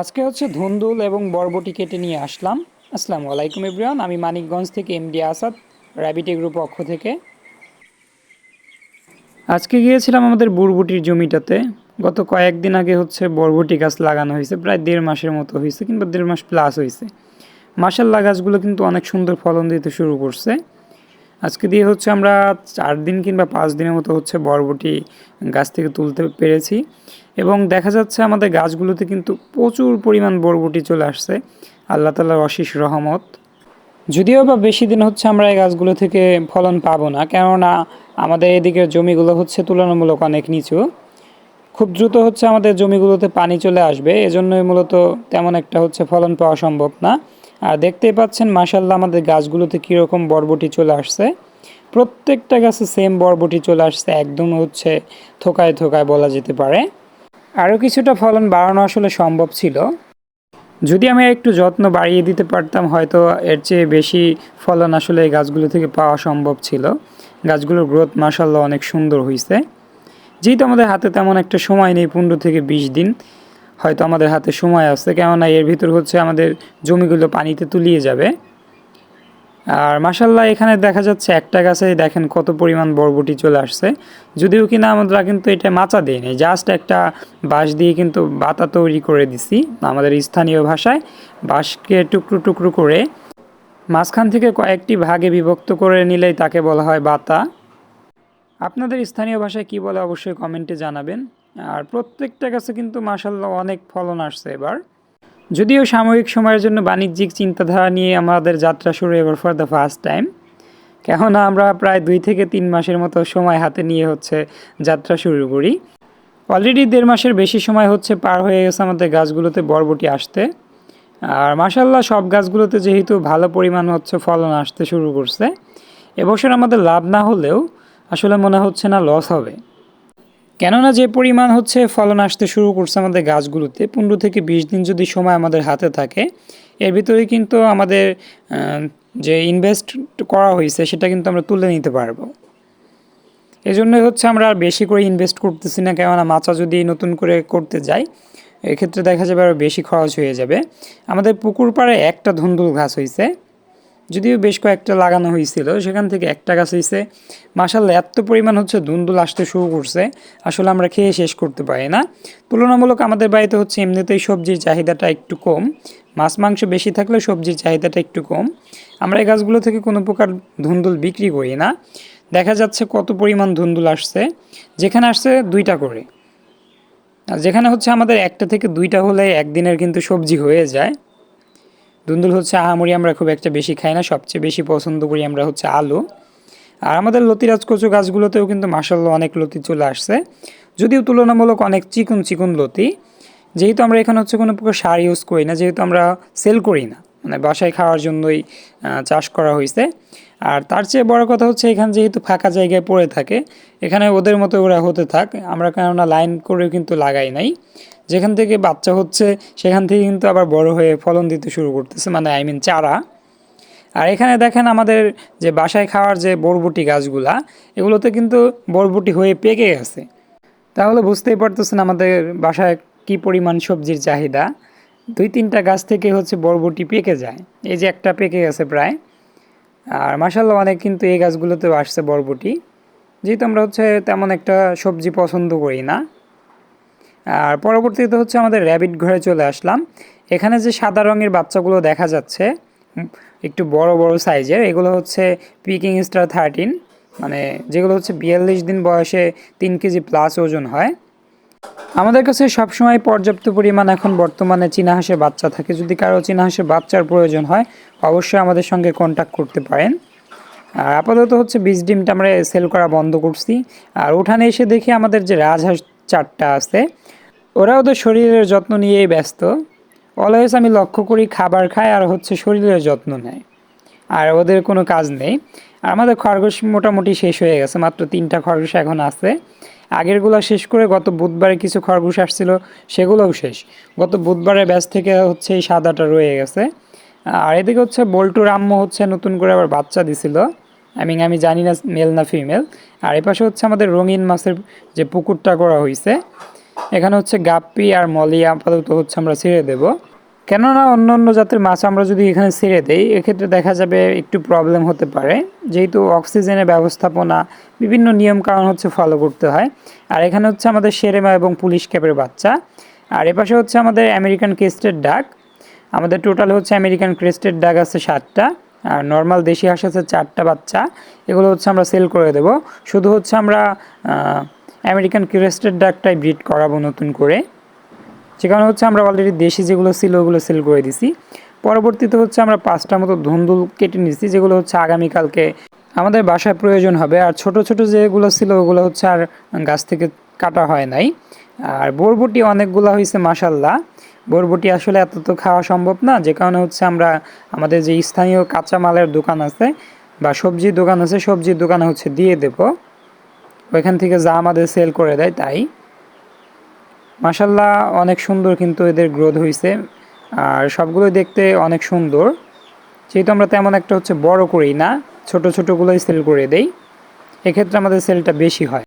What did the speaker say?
আজকে হচ্ছে ধুন্দুল এবং বরবটি কেটে নিয়ে আসলাম। আসসালামু আলাইকুম ইব্রিয়ান আমি মানিকগঞ্জ থেকে এমডি আসাদ র্যাবিটি গ্রুপ পক্ষ থেকে। আজকে গিয়েছিলাম আমাদের বরবটির জমিটাতে। গত কয়েকদিন আগে হচ্ছে বরবটি গাছ লাগানো হয়েছে, প্রায় দেড় মাসের মতো হয়েছে কিংবা দেড় মাস প্লাস হয়েছে। মাসাল্লা গাছগুলো কিন্তু অনেক সুন্দর ফলন দিতে শুরু করছে। আজকে দিয়ে হচ্ছে আমরা চার দিন কিংবা পাঁচ দিনের মতো হচ্ছে বরবটি গাছ থেকে তুলতে পেরেছি এবং দেখা যাচ্ছে আমাদের গাছগুলোতে কিন্তু প্রচুর পরিমাণ বরবটি চলে আসছে। আল্লাহ তালার অশেষ রহমত। যদিও বা বেশি দিন হচ্ছে আমরা এই গাছগুলো থেকে ফলন পাবো না, কেননা আমাদের এদিকের জমিগুলো হচ্ছে তুলনামূলক অনেক নিচু। খুব দ্রুত হচ্ছে আমাদের জমিগুলোতে পানি চলে আসবে, এজন্যই মূলত তেমন একটা হচ্ছে ফলন পাওয়া সম্ভব না। আর দেখতেই পাচ্ছেন মাসাল্লাহ আমাদের গাছগুলোতে কীরকম বরবটি চলে আসছে। প্রত্যেকটা গাছে সেম বরবটি চলে আসছে একদম হচ্ছে থোকায় থোকায় বলা যেতে পারে। আরও কিছুটা ফলন বাড়ানো আসলে সম্ভব ছিল। যদি আমি একটু যত্ন বাড়িয়ে দিতে পারতাম, হয়তো এর চেয়ে বেশি ফলন আসলে এই গাছগুলো থেকে পাওয়া সম্ভব ছিল। গাছগুলোর গ্রোথ মাসাল্লাহ অনেক সুন্দর হয়েছে যেহেতু আমাদের হাতে তেমন একটা সময় নেই, পনেরো থেকে বিশ দিন। হয়তো আমাদের হাতে সময় আছে, কেননা এর ভিতর হচ্ছে আমাদের জমিগুলো পানিতে তুলিয়ে যাবে। আর মাসাল্লাহ এখানে দেখা যাচ্ছে একটা গাছে দেখেন কত পরিমাণ বরবটি চলে আসছে। যদিও কিনা আমরা কিন্তু এটা মাচা দিইনি জাস্ট একটা বাঁশ দিয়ে কিন্তু বাতা তৈরি করে দিছি আমাদের স্থানীয় ভাষায়। বাঁশকে টুকরো টুকরো করে মাঝখান থেকে কয়েকটি ভাগে বিভক্ত করে নিলেই তাকে বলা হয় বাতা। আপনাদের স্থানীয় ভাষায় কি বলে অবশ্যই কমেন্টে জানাবেন। আর প্রত্যেকটা গাছে কিন্তু মাসাল্লাহ অনেক ফলন আসছে এবার। যদিও সাময়িক সময়ের জন্য বাণিজ্যিক চিন্তাধারা নিয়ে আমাদের যাত্রা শুরু এবার ফর দ্য ফার্স্ট টাইম কেননা আমরা প্রায় দুই থেকে তিন মাসের মতো সময় হাতে নিয়ে হচ্ছে যাত্রা শুরু করি। অলরেডি দেড় মাসের বেশি সময় হচ্ছে পার হয়ে গেছে আমাদের গাছগুলোতে বরবটি আসতে। আর মাসাল্লাহ সব গাছগুলোতে যেহেতু ভালো পরিমাণ হচ্ছে ফলন আসতে শুরু করছে, এবছর আমাদের লাভ না হলেও আসলে মনে হচ্ছে না লস হবে। কেননা যে পরিমাণ হচ্ছে ফলন আসতে শুরু করছে আমাদের গাছগুলোতে, পনেরো থেকে বিশ দিন যদি সময় আমাদের হাতে থাকে, এর ভিতরে কিন্তু আমাদের যে ইনভেস্ট করা হয়েছে সেটা কিন্তু আমরা তুলে নিতে পারব। জন্যই হচ্ছে আমরা আর বেশি করে ইনভেস্ট করতেছি না, কেননা মাচা যদি নতুন করে করতে যাই, এক্ষেত্রে দেখা যাবে আরও বেশি খরচ হয়ে যাবে। আমাদের পুকুর পাড়ে একটা ধুন্দুল ঘাস হয়েছে যদিও বেশ কয়েকটা লাগানো হয়েছিল, সেখান থেকে একটা গাছ হয়েছে মাসাল্লাহ এত পরিমাণ হচ্ছে ধুন্দুল আসতে শুরু করছে, আসলে আমরা খেয়ে শেষ করতে পারি না। তুলনামূলক আমাদের বাড়িতে হচ্ছে এমনিতেই সবজির চাহিদাটা একটু কম, মাছ মাংস বেশি থাকলে সবজির চাহিদাটা একটু কম। আমরা এই গাছগুলো থেকে কোনো প্রকার ধুন্দুল বিক্রি করি না। দেখা যাচ্ছে কত পরিমাণ ধুন্দুল আসছে, যেখানে আসছে দুইটা করে। যেখানে হচ্ছে আমাদের একটা থেকে দুইটা হলে একদিনের কিন্তু সবজি হয়ে যায়। দুন্দুল হচ্ছে আহামরি আমরা খুব একটা বেশি খাই না, সবচেয়ে বেশি পছন্দ করি আমরা হচ্ছে আলু। আর আমাদের লতিরাজ কচু গাছগুলোতেও কিন্তু মাসাল্লাহ অনেক লতি চলে আসছে। যদিও তুলনামূলক অনেক চিকুন চিকুন লতি, যেহেতু আমরা এখানে হচ্ছে কোনো প্রকার সার ইউজ করি না, যেহেতু আমরা সেল করি না। মানে বাসায় খাওয়ার জন্যই চাষ করা হয়েছে আর তার চেয়ে বড় কথা হচ্ছে এখানে যেহেতু ফাঁকা জায়গায় পড়ে থাকে, এখানে ওদের মতো ওরা হতে থাক। আমরা কেননা লাইন করেও কিন্তু লাগাই নাই। যেখান থেকে বাচ্চা হচ্ছে, সেখান থেকে কিন্তু আবার বড় হয়ে ফলন দিতে শুরু করতেছে মানে আই মিন চারা। আর এখানে দেখেন আমাদের যে বাসায় খাওয়ার যে বরবটি গাছগুলা, এগুলোতে কিন্তু বরবটি হয়ে পেকে গেছে। তাহলে বুঝতেই পারতেছেন আমাদের বাসায় কি পরিমাণ সবজির চাহিদা। দুই তিনটা গাছ থেকে হচ্ছে বরবটি পেকে যায়। এই যে একটা পেকে গেছে প্রায়। আর মাসাল্লাহ অনেক কিন্তু এই গাছগুলোতেও আসছে বরবটি। যেহেতু আমরা হচ্ছে তেমন একটা সবজি পছন্দ করি না। আর পরবর্তীতে হচ্ছে আমাদের র্যাবিট ঘরে চলে আসলাম। এখানে যে সাদা রঙের বাচ্চাগুলো দেখা যাচ্ছে একটু বড় বড় সাইজের, এগুলো হচ্ছে পিকিং স্টার থার্টিন মানে যেগুলো হচ্ছে বিয়াল্লিশ দিন বয়সে তিন কেজি প্লাস ওজন হয়। আমাদের কাছে সবসময় পর্যাপ্ত পরিমাণ এখন বর্তমানে চীনা হাঁসের বাচ্চা থাকে। যদি কারও চীনা হাঁসের বাচ্চার প্রয়োজন হয়, অবশ্যই আমাদের সঙ্গে কন্ট্যাক্ট করতে পারেন। আর আপাতত হচ্ছে বীজ ডিমটা আমরা সেল করা বন্ধ করছি। আর উঠানে এসে দেখি আমাদের যে রাজহাঁস চারটা আছে, ওরা ওদের শরীরের যত্ন নিয়েই ব্যস্ত। অলওয়েজ আমি লক্ষ্য করি খাবার খায় আর হচ্ছে শরীরের যত্ন নেয়। আর ওদের কোনো কাজ নেই। আমাদের খরগোশ মোটামুটি শেষ হয়ে গেছে, মাত্র তিনটা খরগোশ এখন আছে। আগেরগুলো শেষ করে গত বুধবারে কিছু খরগোশ আসছিল, সেগুলোও শেষ। গত বুধবারে ব্যাস থেকে হচ্ছে এই সাদাটা রয়ে গেছে। আর এদিকে হচ্ছে বল্টুর আম্মু হচ্ছে নতুন করে আবার বাচ্চা দিছিল। আই মিন আমি জানি না মেল না ফিমেল আর এপাশে হচ্ছে আমাদের রঙিন মাছের যে পুকুরটা করা হয়েছে এখানে হচ্ছে গাপ্পি আর মলি আপাতত হচ্ছে আমরা ছেড়ে দেব। কেননা অন্য অন্য জাতের মাছ আমরা যদি এখানে ছেড়ে দেই, এক্ষেত্রে দেখা যাবে একটু প্রবলেম হতে পারে। যেহেতু অক্সিজেনের ব্যবস্থাপনা, বিভিন্ন নিয়ম কারণ হচ্ছে ফলো করতে হয়। আর এখানে হচ্ছে আমাদের সেরেমা এবং পুলিশ ক্যাপের বাচ্চা। আর এপাশে হচ্ছে আমাদের আমেরিকান কেস্টের ডাক আমাদের টোটাল হচ্ছে আমেরিকান ক্রেস্টেড ডাক আছে সাতটা। আর নর্মাল দেশি হাঁস আছে চারটা বাচ্চা। এগুলো হচ্ছে আমরা সেল করে দেব। শুধু হচ্ছে আমরা আমেরিকান ক্রেস্টেড ডাকটাই ব্রিড করাবো নতুন করে। সেখানে হচ্ছে আমরা অলরেডি দেশি যেগুলো ছিল, ওগুলো সেল করে দিছি। পরবর্তীতে হচ্ছে আমরা পাঁচটা মতো ধুন্দুল কেটে নিয়েছি যেগুলো হচ্ছে আগামীকালকে আমাদের বাসায় প্রয়োজন হবে। আর ছোট ছোট যেগুলো ছিল, ওগুলো হচ্ছে আর গাছ থেকে কাটা হয় নাই। আর বরবটি অনেকগুলো হয়েছে মাসাল্লাহ বরবটি আসলে এত তো খাওয়া সম্ভব না, যে কারণে হচ্ছে আমরা আমাদের যে স্থানীয় কাঁচামালের দোকান আছে বা সবজির দোকান আছে, সবজির দোকানে হচ্ছে দিয়ে দেব। ওইখান থেকে যা আমাদের সেল করে দেয় তাই। মাসাল্লাহ অনেক সুন্দর কিন্তু এদের গ্রোথ হয়েছে আর সবগুলো দেখতে অনেক সুন্দর। যেহেতু আমরা তেমন একটা হচ্ছে বড় করি না, ছোট ছোটোগুলোই সেল করে দেই। এক্ষেত্রে আমাদের সেলটা বেশি হয়।